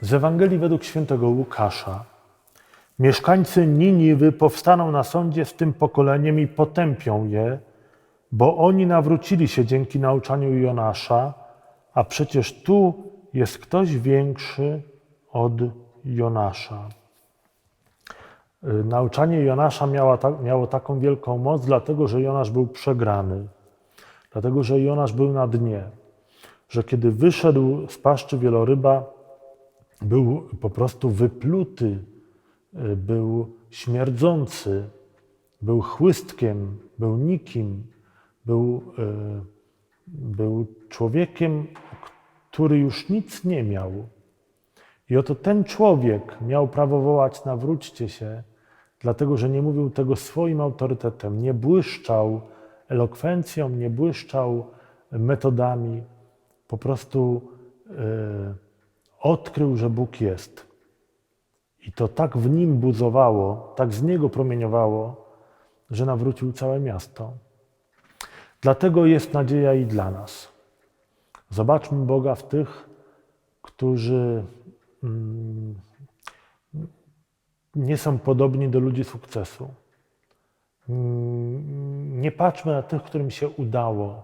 Z Ewangelii według świętego Łukasza. Mieszkańcy Niniwy powstaną na sądzie z tym pokoleniem i potępią je, bo oni nawrócili się dzięki nauczaniu Jonasza, a przecież tu jest ktoś większy od Jonasza. Y, Nauczanie Jonasza miała ta, miało taką wielką moc, dlatego że Jonasz był przegrany, dlatego że Jonasz był na dnie, że kiedy wyszedł z paszczy wieloryba, był po prostu wypluty, y, był śmierdzący, był chłystkiem, był nikim, był, y, był człowiekiem, który już nic nie miał. I oto ten człowiek miał prawo wołać: nawróćcie się, dlatego że nie mówił tego swoim autorytetem, nie błyszczał elokwencją, nie błyszczał metodami, po prostu y, odkrył, że Bóg jest. I to tak w nim buzowało, tak z niego promieniowało, że nawrócił całe miasto. Dlatego jest nadzieja i dla nas. Zobaczmy Boga w tych, którzy mm, nie są podobni do ludzi sukcesu. Mm, Nie patrzmy na tych, którym się udało.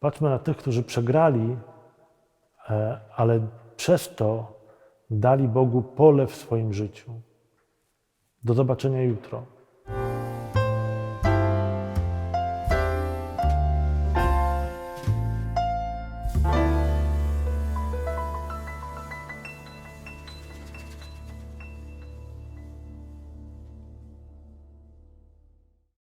Patrzmy na tych, którzy przegrali, e, ale przez to dali Bogu pole w swoim życiu. Do zobaczenia jutro.